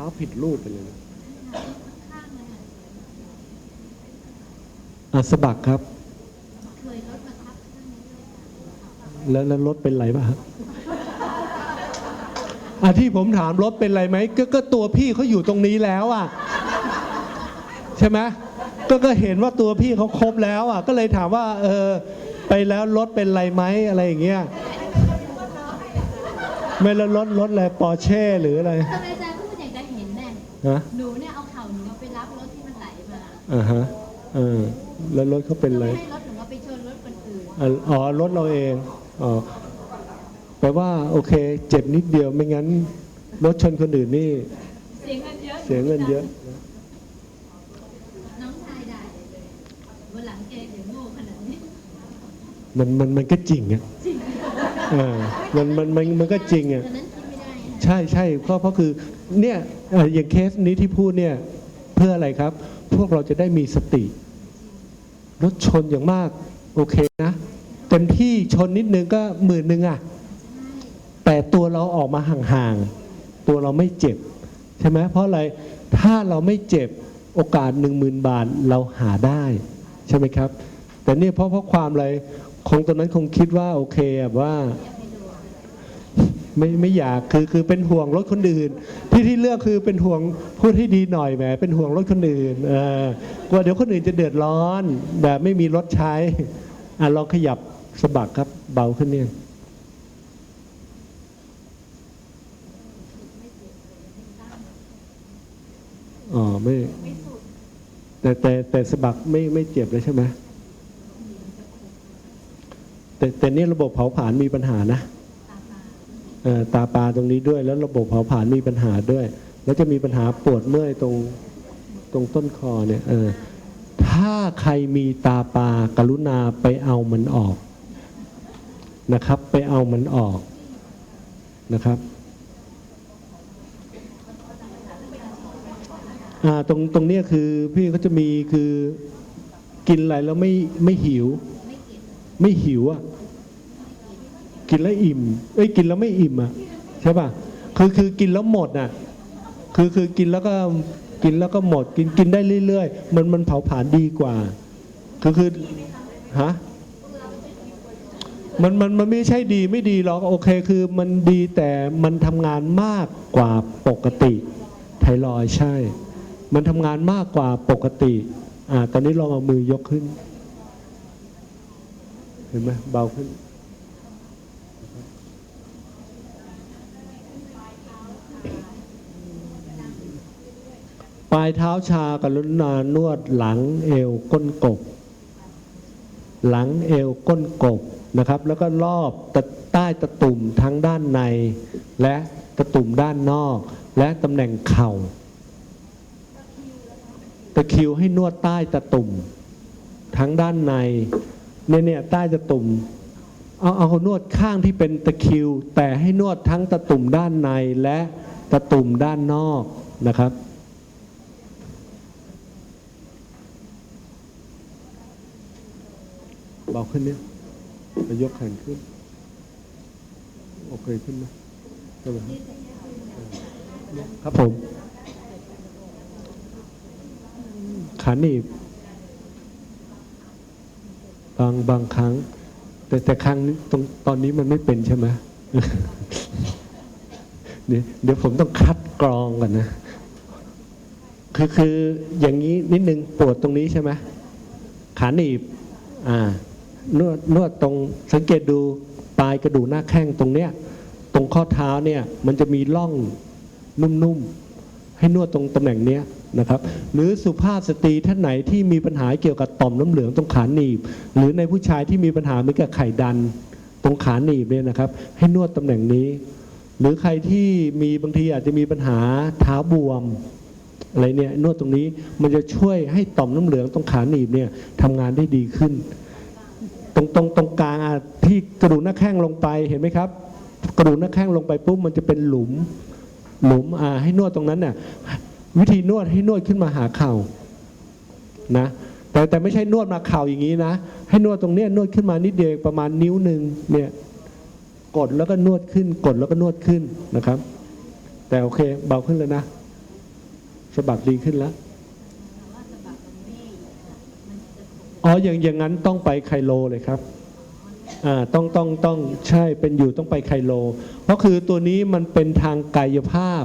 ท้าผิดรูปไปเลยนะข้างเลยค่ะอะสะบักครับเคยรถมาทับข้างนี้เลยค่ะแล้วแล้วรถเป็นไรบ้างครับอะที่ผมถามรถเป็นไรไหมก็ก็ตัวพี่เขาอยู่ตรงนี้แล้วอะ ใช่ไหมก็ก็เห็นว่าตัวพี่เขาครบแล้วอะ ก็เลยถามว่า เออ ไปแล้วรถเป็นไรไหมอะไรอย่างเงี้ยไม่แล้วรถรถอะไรปอร์เช่หรืออะไร ทำไม นแน่ฮะหนูเนี่ยเอาเข่าหนูไปรับรถที่มันไหลมาอ่าฮะเออแล้วรถเขาเป็นไรไม่ให้รถหนูว่าไปชนรถคนอื่นอะอ๋อรถเราเองอ๋อแปลว่าโอเค เจ็บนิดเดียวไม่งั้น รถชนคนอื่นนี่ เสียเงินเยอะเสียเงินเยอะน้องชายด่าเลยวันหลังแกเดี๋ยวโง่ขนาดนี้มันมันมันก็จริงอะจริงเออมันมันมันมันก็จริงอะตอนนั้นคิดไม่ได้ค่ะใช่ใช่เพราะเพราะคือ เนี่ยเอ่ออย่างเคสนี้ที่พูดเนี่ยเพื่ออะไรครับ พวกเราจะได้มีสติรถชนอย่างมากโอเคนะเต็มที่ชนนิดนึงก็หมื่นหนึ่งอะแต่ตัวเราออกมาห่างๆตัวเราไม่เจ็บ ใช่ไหมเพราะอะไรถ้าเราไม่เจ็บโอกาสหนึ่งหมื่นบาทเราหาได้ ใช่ไหมครับ แต่เนี่ยเพราะเพราะความอะไรคงตอนนั้นคงคิดว่าโอเคอะว่า ไม่ไม่อยากคือคือเป็นห่วงรถคนอื่น ที่ที่เลือกคือเป็นห่วงพูดให้ดีหน่อยแหมเป็นห่วงรถคนอื่นเออกลัวเดี๋ยวคนอื่นจะเดือดร้อน แบบไม่มีรถใช้อะลองขยับสะบักครับเบาขึ้นเนี่ยอ๋อไม่แต่แต่แต่สะบักไม่ไม่เจ็บเลยใช่ไหมแต่แต่นี่ระบบเผาผลาญมีปัญหานะ ตาปลาตรงนี้ด้วย แล้วระบบเผาผลาญมีปัญหาด้วย แล้วจะมีปัญหาปวดเมื่อยตรงตรงต้นคอเนี่ยถ้าใครมีตาปลากรุณาไปเอามันออกนะครับ ไปเอามันออกนะครับตรงตรงเนี้ยคือพี่เขาจะมีคือกินอะไรแล้วไม่ไม่หิว ไม่หิวอะ กินแล้วอิ่มเอ้ยกินแล้วไม่อิ่มอะใช่ป่ะคือคือกินแล้วหมดอะคือคือกินแล้วก็กินแล้วก็หมดกินกินได้เรื่อยๆ มันมันเผาผลาญดีกว่า คือคือฮะมันมันมันไม่ใช่ดีไม่ดีหรอกโอเคคือมันดีแต่มันทำงานมากกว่าปกติ ไทรอยใช่ มันทำงานมากกว่าปกติอ่าตอนนี้ลองเอามือยกขึ้น เห็นไหมเบาขึ้น ปลายเท้าชากรุณานวดหลังเอวก้นกบ หลังเอวก้นกบนะครับ แล้วก็รอบใต้ตะตุ่มทั้งด้านใน และตะตุ่มด้านนอก และตำแหน่งเข่าตะคิวให้นวดใต้ตะตุ่ม ทั้งด้านในเนี่ยเนี่ยใต้ตะตุ่มเอาเอานวดข้างที่เป็นตะคิว แต่ให้นวดทั้งตะตุ่มด้านในและตะตุ่มด้านนอกนะครับ เบาขึ้นเนี่ยจะยกแขนขึ้น โอเคขึ้นไหมใช่ไหมครับครับผม ขาหนีบบางบางครั้ง แต่แต่ครั้งนี้ตรงตอนนี้มันไม่เป็นใช่ไหมเดี๋ยเดี๋ยวผมต้องคัดกรองก่อนนะ คือคืออย่างนี้นิดนึงปวดตรงนี้ใช่ไหมขาหนีบ อ่า นวดนวดตรงสังเกตดูปลายกระดูกหน้าแข้งตรงเนี้ยตรงข้อเท้าเนี่ยมันจะมีร่องนุ่มๆให้นวดตรงตำแหน่งเนี้ยนะครับหรือสุภาพสตรีท่านไหนที่มีปัญหาเกี่ยวกับต่อมน้ำเหลืองตรงขาหนีบ หรือในผู้ชายที่มีปัญหาเหมือนกับไข่ดัน ตรงขาหนีบเนี่ยนะครับ ให้นวดตำแหน่งนี้ หรือใครที่มีบางทีอาจจะมีปัญหาเท้าบวมอะไรเนี่ยนวดตรงนี้มันจะช่วยให้ต่อมน้ำเหลืองตรงขาหนีบเนี่ยทำงานได้ดีขึ้น รงตรงตรงกลางที่กระดูกหน้าแข้งลงไปเห็นไหมครับ กระดูกหน้าแข้งลงไปปุ๊บมันจะเป็นหลุมหลุมอ่าให้นวดตรงนั้นน่ะวิธีนวดให้นวดขึ้นมาหาเข่านะแต่แต่ไม่ใช่นวดมาเข่าอย่างนี้นะ ให้นวดตรงเนี้ยนวดขึ้นมานิดเดียวประมาณนิ้วหนึ่งเนี่ยกดแล้วก็นวดขึ้น กดแล้วก็นวดขึ้นนะครับ แต่โอเคเบาขึ้นเลยนะสะบักดีขึ้นแล้ว แต่ว่าสะบักตรงนี้มันจะปก อ๋ออย่างอย่างนั้นต้องไปไคโลเลยครับอ่าต้องต้องต้องใช่เป็นอยู่ต้องไปไคโล เพราะคือตัวนี้มันเป็นทางกายภาพ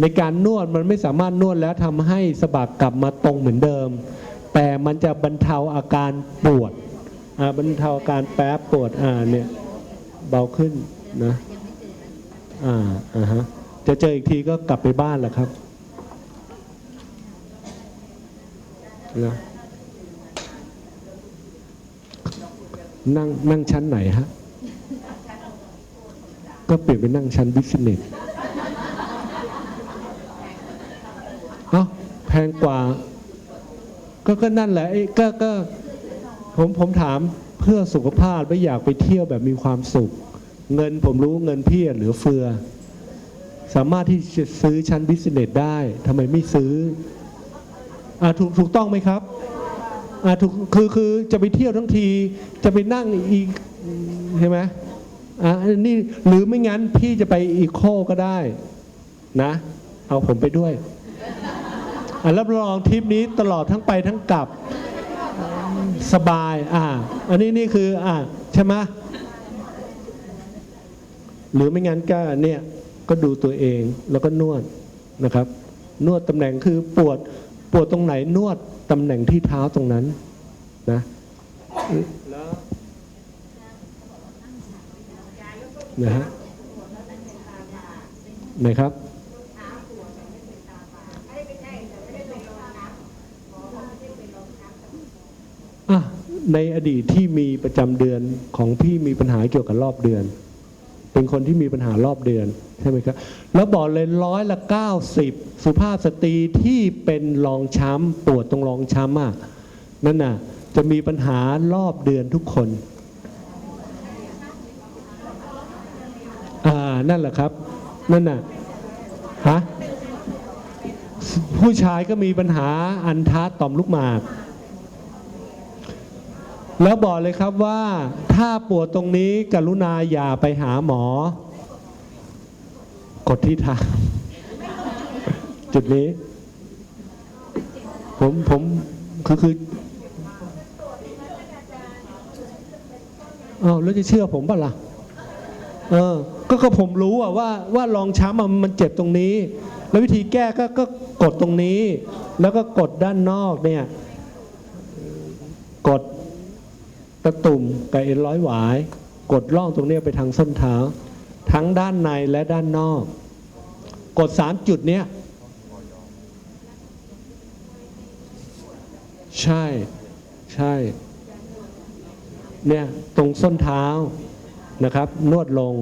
ในการนวดมันไม่สามารถนวดแล้วทำให้สะบักกลับมาตรงเหมือนเดิม แต่มันจะบรรเทาอาการปวดอ่าบรรเทาอาการแป๊บปวดอ่าเนี่ยเบาขึ้นนะยังไม่เจอนะอ่าอ่าฮะจะเจออีกทีก็กลับไปบ้านแหละครับนะ นั่งนั่งชั้นไหนฮะ ก็เปลี่ยนไปนั่งชั้นบิสเนสเอ้าแพงกว่า ก็ก็นั่นแหละไอ้ก็ก็ผมผมถามเพื่อสุขภาพไม่อยากไปเที่ยวแบบมีความสุข เงินผมรู้เงินพี่เหลือเฟือ สามารถที่จะซื้อชั้นบิสเนสได้ทำไมไม่ซื้ออ่าถูกถูกต้องไหมครับ อ่าถูกคือคือจะไปเที่ยวทั้งทีจะไปนั่งอีกใช่ไหมอ่านนี่หรือไม่งั้นพี่จะไปอีโคก็ได้นะ เอาผมไปด้วยอ่ารับรองทริปนี้ตลอดทั้งไปทั้งกลับสบาย อ่า อันนี้นี่คือ อ่าใช่ไหมหรือไม่งั้นก็เนี่ยก็ดูตัวเองแล้วก็นวดนะครับ นวดตำแหน่งคือปวด ปวดตรงไหนนวดตำแหน่งที่เท้าตรงนั้นนะแล้วนะฮะไหนครับอะในอดีตที่มีประจำเดือนของพี่มีปัญหาเกี่ยวกับรอบเดือน เป็นคนที่มีปัญหารอบเดือนใช่ไหมครับ แล้วบอกเลยร้อยละเก้าสิบสุภาพสตรีที่เป็นรองช้ำปวดตรงรองช้ำอะนั่นน่ะจะมีปัญหารอบเดือนทุกคนอ่านั่นแหละครับ นั่นน่ะฮะผู้ชายก็มีปัญหาอันท้าต่อมลูกหมาก แล้วบอกเลยครับว่าถ้าปวดตรงนี้กรุณาอย่าไปหาหมอ กดที่ท้าจุดนี้ ผมผมคือคืออ้าวแล้วจะเชื่อผมป่ะล่ะเออก็ก็ผมรู้อะว่าว่ารองช้ำมันเจ็บตรงนี้ แล้ววิธีแก้ก็ก็กดตรงนี้ แล้วก็กดด้านนอกเนี่ย กด ตะตุ่มกับเอ็นร้อยหวาย กดล่องตรงนี้ไปทางส้นเท้า ทั้งด้านในและด้านนอก กดสามจุดเนี้ยใช่ใช่เนี่ยตรงส้นเท้านะครับ นวดลง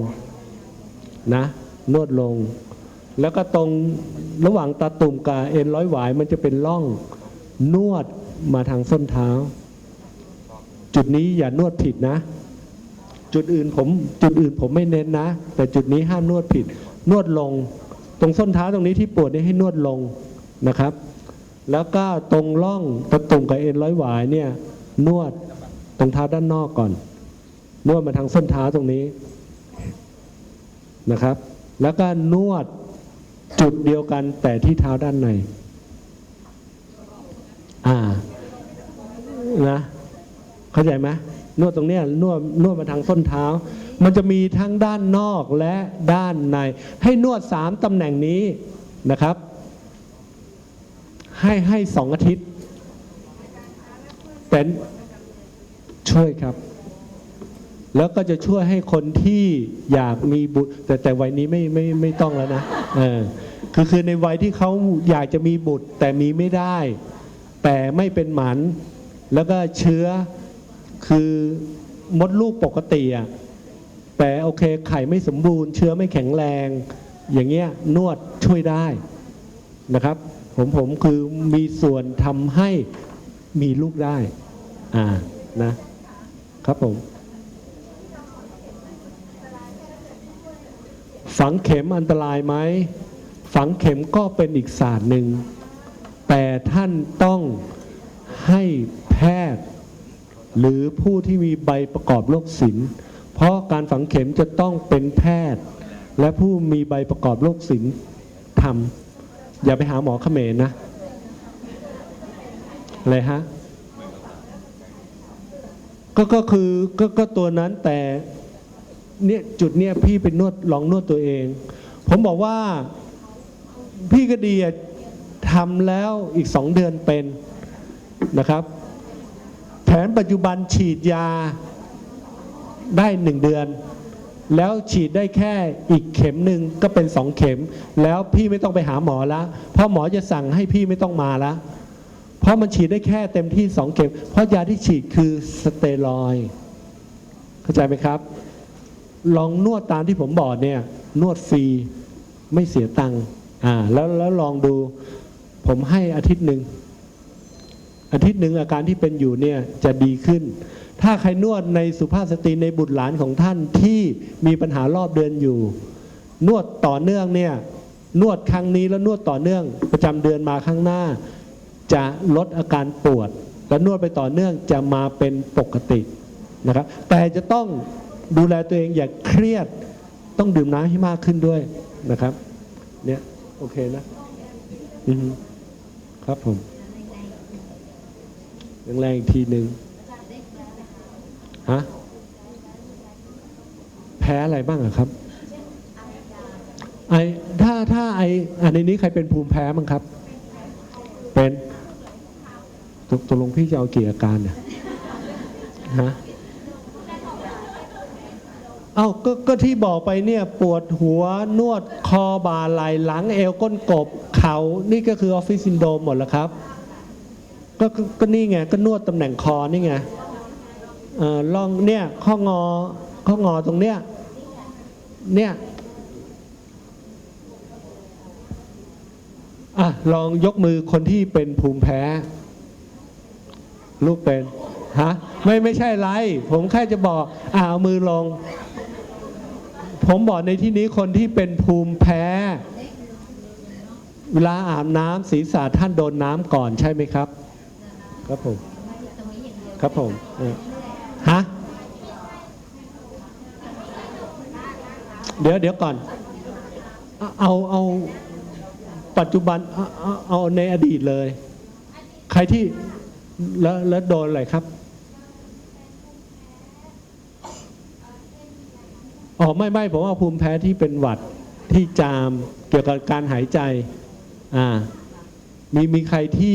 นะนวดลง แล้วก็ตรงระหว่างตาตุ่มกับเอ็นร้อยหวายมันจะเป็นร่องนวดมาทางส้นเท้า จุดนี้อย่านวดผิดนะ จุดอื่นผมจุดอื่นผมไม่เน้นนะ แต่จุดนี้ห้ามนวดผิด นวดลง ตรงส้นเท้าตรงนี้ที่ปวดนี่ให้นวดลงนะครับ แล้วก็ตรงร่องตะตุ่มกับเอ็นร้อยหวายเนี่ยนวดตรงเท้าด้านนอกก่อน นวดมาทางส้นเท้าตรงนี้นะครับ แล้วก็นวดจุดเดียวกันแต่ที่เท้าด้านใน อ่า นะ เข้าใจไหมนวดตรงเนี้ยนวดนวดมาทางส้นเท้า มันจะมีทั้งด้านนอกและด้านใน ให้นวดสามตำแหน่งนี้นะครับ ให้ให้สองอาทิตย์แต่ช่วยครับ แล้วก็จะช่วยให้คนที่อยากมีบุตร แต่แต่วัยนี้ไม่ไม่ไม่ต้องแล้วนะเออคือคือในวัยที่เขาอยากจะมีบุตรแต่มีไม่ได้ แต่ไม่เป็นหมันแล้วก็เชื้อ คือมดลูกปกติอะแต่โอเคไข่ไม่สมบูรณ์ เชื้อไม่แข็งแรง อย่างเงี้ยนวดช่วยได้นะครับ ผมผมคือมีส่วนทำให้มีลูกได้อ่านะครับผม ฝังเข็มอันตรายไหมฝังเข็มก็เป็นอีกศาสตร์หนึ่ง แต่ท่านต้องให้แพทย์ หรือผู้ที่มีใบประกอบโรคศิลป์เพราะการฝังเข็มจะต้องเป็นแพทย์ และผู้มีใบประกอบโรคศิลป์ทอย่าไปหาหมอเขมรนะอะไรฮะก็ก็คือก็ก็ตัวนั้นแต่เนี่ยจุดเนี่ยพี่ไปนวดลองนวดตัวเอง ผมบอกว่าพี่ก็ดีทำแล้วอีกสองเดือนเป็นนะครับ นปัจจุบันฉีดยาได้หนึ่งเดือน แล้วฉีดได้แค่อีกเข็มหนึ่งก็เป็นสองเข็ม แล้วพี่ไม่ต้องไปหาหมอล้วเพราะหมอจะสั่งให้พี่ไม่ต้องมาล้วเพราะมันฉีดได้แค่เต็มที่สองเข็ม เพราะยาที่ฉีดคือสเตียรอยเข้าใจไหมครับ ลองนวดตามที่ผมบอกเนี่ย นวดฟรีไม่เสียตังค์อ่าแล้วแล้วลองดู ผมให้อาทิตย์หนึ่ง อาทิตย์หนึ่งอาการที่เป็นอยู่เนี่ยจะดีขึ้น ถ้าใครนวดในสุภาพสตรีในบุตรหลานของท่านที่มีปัญหารอบเดือนอยู่ นวดต่อเนื่องเนี่ยนวดครั้งนี้แล้วนวดต่อเนื่องประจำเดือนมาข้างหน้า จะลดอาการปวด และนวดไปต่อเนื่องจะมาเป็นปกตินะครับแต่จะต้องดูแลตัวเองอย่าเครียดต้องดื่มน้ำให้มากขึ้นด้วยนะครับเนี่ยโอเคนะ อือครับผม แรงๆอีกทีหนึ่งฮะแพ้อะไรบ้างอะครับไอถ้าถ้าไออันในนี้ใครเป็นภูมิแพ้บ้างครับ เป็นตกตกลงพี่จะเอากี่อาการเนี่ยฮะเอ้าก็ก็ที่บอกไปเนี่ยปวดหัวนวดคอบ่าไหล่หลังเอวก้นกบเขานี่ก็คือออฟฟิศซินโดมหมดแล้วครับ ก็ก็ก็นี่ไงก็นวดตำแหน่งคอนี่ไงเออลองเนี่ยข้องอข้องอตรงเนี้ยเนี่ยอะลองยกมือคนที่เป็นภูมิแพ้ ลูกเป็นฮะไม่ไม่ใช่ไร ผมแค่จะบอกอ่าเอามือลง ผมบอกในที่นี้คนที่เป็นภูมิแพ้ เวลาอาบน้ำศีรษะท่านโดนน้ำก่อนใช่ไหมครับ ครับผมครับผมฮะเดี๋ยวเดี๋ยวก่อน เอาเอาปัจจุบันเอาเอาเอาในอดีตเลย ใครที่แล้วแล้วโดนอะไรครับอ๋อไม่ไม่ผมเอาภูมิแพ้ที่เป็นหวัดที่จามเกี่ยวกับการหายใจ อ่า มีมีใครที่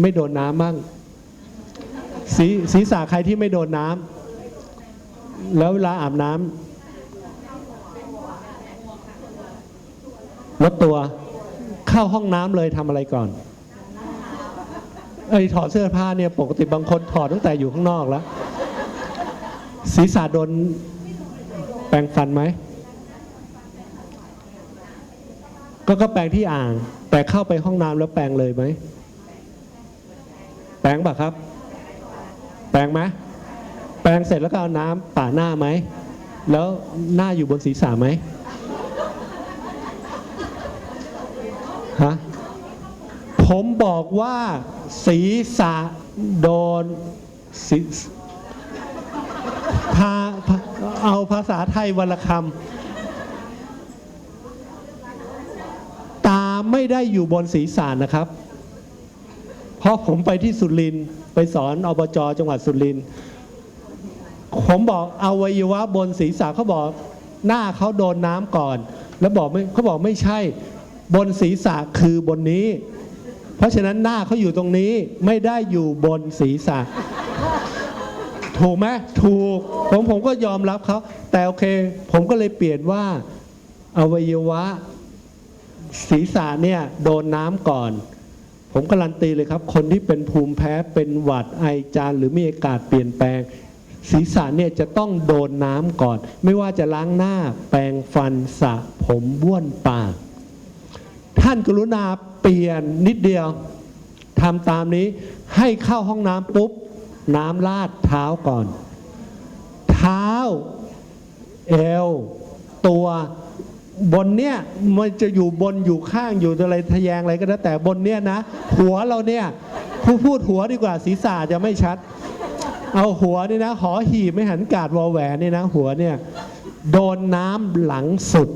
ไม่โดนน้ำบ้าง ศีศีรษะใครที่ไม่โดนน้ำแล้วเวลาอาบน้ำลดตัวเข้าห้องน้ำเลยทำอะไรก่อนไอ้ถอดเสื้อผ้าเนี่ยปกติบางคนถอดตั้งแต่อยู่ข้างนอกแล้ว ศีรษะโดนแปรงฟันไหมก็ก็แปรงที่อ่าง แต่เข้าไปห้องน้ำแล้วแปรงเลยไหมแปรงปะครับ แปรงไหมแปรงเสร็จแล้วก็เอาน้ำป่าหน้าไหม แล้วหน้าอยู่บนศีรษะไหมฮะผมบอกว่าศีรษะโดนศีพาเอาภาษาไทยวันละคำตาไม่ได้อยู่บนศีรษะนะครับ เพราะผมไปที่สุรินทร์ ไปสอนอบจจังหวัดสุรินทร์ผมบอกอวัยวะบนศีรษะเขาบอกหน้าเขาโดนน้ำก่อน แล้วบอกไม่เขาบอกไม่ใช่บนศีรษะคือบนนี้ เพราะฉะนั้นหน้าเขาอยู่ตรงนี้ไม่ได้อยู่บนศีรษะ ถูกไหมถูกผมผมก็ยอมรับเขาแต่โอเค ผมก็เลยเปลี่ยนว่าอวัยวะศีรษะเนี่ยโดนน้ำก่อน ผมการันตีเลยครับ คนที่เป็นภูมิแพ้เป็นหวัดไอจามหรือมีอากาศเปลี่ยนแปลง ศีรษะเนี่ยจะต้องโดนน้ำก่อน ไม่ว่าจะล้างหน้า แปรงฟันสระผมบ้วนปาก ท่านกรุณาเปลี่ยนนิดเดียวทำตามนี้ให้เข้าห้องน้ำปุ๊บ น้ำลาดเท้าก่อน เท้า เอว ตัว บนเนี่ยมันจะอยู่บนอยู่ข้างอยู่อะไรทะแยงอะไรก็แล้วแต่บนเนี่ยนะ หัวเราเนี่ยผู้พูดหัวดีกว่าศีรษะจะไม่ชัด เอาหัวนี่นะหอหีบไม่หันกาดวอแหวนนี่นะ หัวเนี่ย โดนน้ำหลังสุด